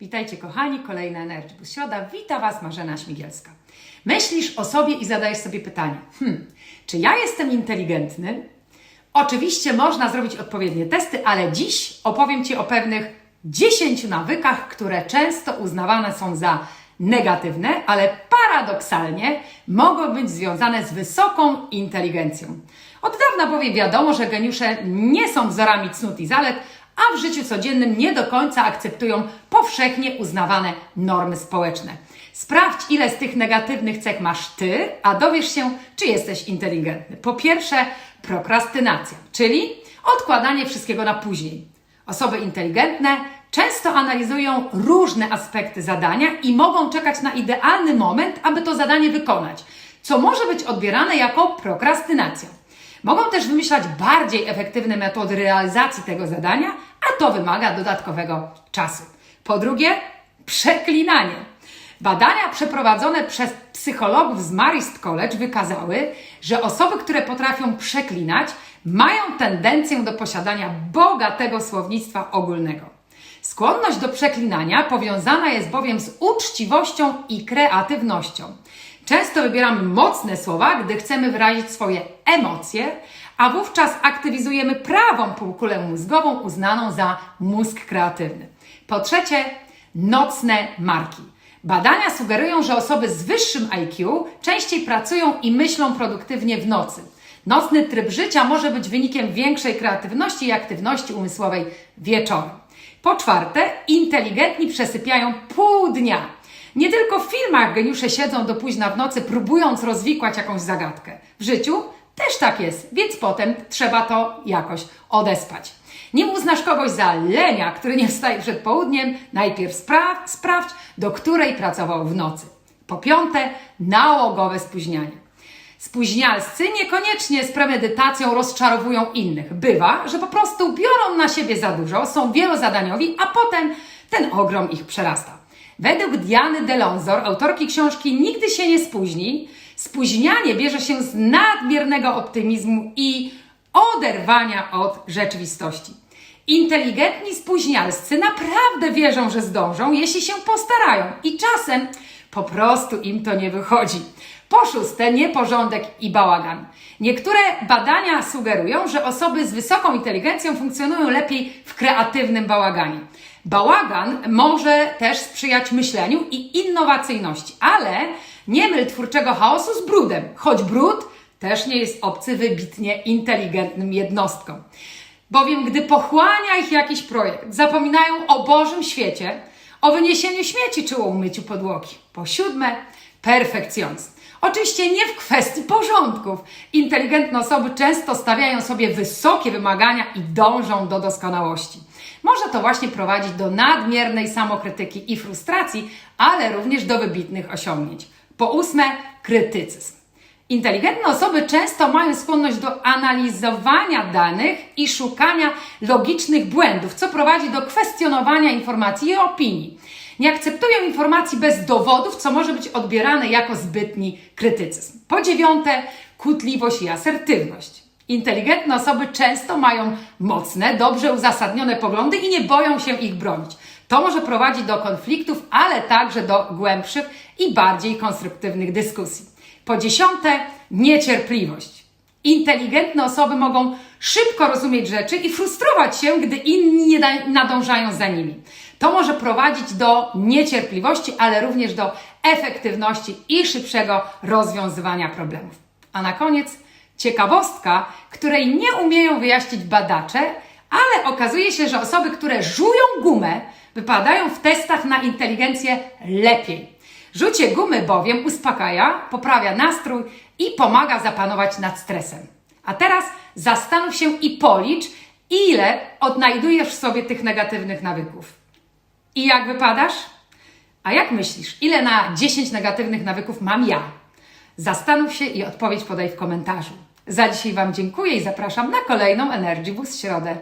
Witajcie kochani, kolejna Energy Boost Środa. Wita Was Marzena Śmigielska. Myślisz o sobie i zadajesz sobie pytanie, hmm, czy ja jestem inteligentny? Oczywiście można zrobić odpowiednie testy, ale dziś opowiem Ci o pewnych 10 nawykach, które często uznawane są za negatywne, ale paradoksalnie mogą być związane z wysoką inteligencją. Od dawna bowiem wiadomo, że geniusze nie są wzorami cnót i zalet, a w życiu codziennym nie do końca akceptują powszechnie uznawane normy społeczne. Sprawdź, ile z tych negatywnych cech masz ty, a dowiesz się, czy jesteś inteligentny. Po pierwsze, prokrastynacja, czyli odkładanie wszystkiego na później. Osoby inteligentne często analizują różne aspekty zadania i mogą czekać na idealny moment, aby to zadanie wykonać, co może być odbierane jako prokrastynacja. Mogą też wymyślać bardziej efektywne metody realizacji tego zadania, a to wymaga dodatkowego czasu. Po drugie, przeklinanie. Badania przeprowadzone przez psychologów z Marist College wykazały, że osoby, które potrafią przeklinać, mają tendencję do posiadania bogatego słownictwa ogólnego. Skłonność do przeklinania powiązana jest bowiem z uczciwością i kreatywnością. Często wybieramy mocne słowa, gdy chcemy wyrazić swoje emocje, a wówczas aktywizujemy prawą półkulę mózgową uznaną za mózg kreatywny. Po trzecie, nocne marki. Badania sugerują, że osoby z wyższym IQ częściej pracują i myślą produktywnie w nocy. Nocny tryb życia może być wynikiem większej kreatywności i aktywności umysłowej wieczorem. Po czwarte, inteligentni przesypiają pół dnia. Nie tylko w filmach geniusze siedzą do późna w nocy, próbując rozwikłać jakąś zagadkę. W życiu też tak jest, więc potem trzeba to jakoś odespać. Nim uznasz kogoś za lenia, który nie wstaje przed południem, najpierw spra- sprawdź, do której pracował w nocy. Po piąte, nałogowe spóźnianie. Spóźnialscy niekoniecznie z premedytacją rozczarowują innych. Bywa, że po prostu biorą na siebie za dużo, są wielozadaniowi, a potem ten ogrom ich przerasta. Według Diany Delonzor, autorki książki Nigdy się nie spóźni, spóźnianie bierze się z nadmiernego optymizmu i oderwania od rzeczywistości. Inteligentni spóźnialscy naprawdę wierzą, że zdążą, jeśli się postarają i czasem po prostu im to nie wychodzi. Po szóste, nieporządek i bałagan. Niektóre badania sugerują, że osoby z wysoką inteligencją funkcjonują lepiej w kreatywnym bałaganie. Bałagan może też sprzyjać myśleniu i innowacyjności, ale nie myl twórczego chaosu z brudem, choć brud też nie jest obcy wybitnie inteligentnym jednostkom. Bowiem gdy pochłania ich jakiś projekt, zapominają o Bożym świecie, o wyniesieniu śmieci czy o umyciu podłogi. Po siódme, perfekcjonizm. Oczywiście nie w kwestii porządków. Inteligentne osoby często stawiają sobie wysokie wymagania i dążą do doskonałości. Może to właśnie prowadzić do nadmiernej samokrytyki i frustracji, ale również do wybitnych osiągnięć. Po ósme, krytycyzm. Inteligentne osoby często mają skłonność do analizowania danych i szukania logicznych błędów, co prowadzi do kwestionowania informacji i opinii. Nie akceptują informacji bez dowodów, co może być odbierane jako zbytni krytycyzm. Po dziewiąte, kłótliwość i asertywność. Inteligentne osoby często mają mocne, dobrze uzasadnione poglądy i nie boją się ich bronić. To może prowadzić do konfliktów, ale także do głębszych i bardziej konstruktywnych dyskusji. Po dziesiąte, niecierpliwość. Inteligentne osoby mogą szybko rozumieć rzeczy i frustrować się, gdy inni nie nadążają za nimi. To może prowadzić do niecierpliwości, ale również do efektywności i szybszego rozwiązywania problemów. A na koniec ciekawostka, której nie umieją wyjaśnić badacze, ale okazuje się, że osoby, które żują gumę, wypadają w testach na inteligencję lepiej. Rzucie gumy bowiem uspokaja, poprawia nastrój i pomaga zapanować nad stresem. A teraz zastanów się i policz, ile odnajdujesz w sobie tych negatywnych nawyków. I jak wypadasz? A jak myślisz, ile na 10 negatywnych nawyków mam ja? Zastanów się i odpowiedź podaj w komentarzu. Za dzisiaj Wam dziękuję i zapraszam na kolejną Energy Boost środę.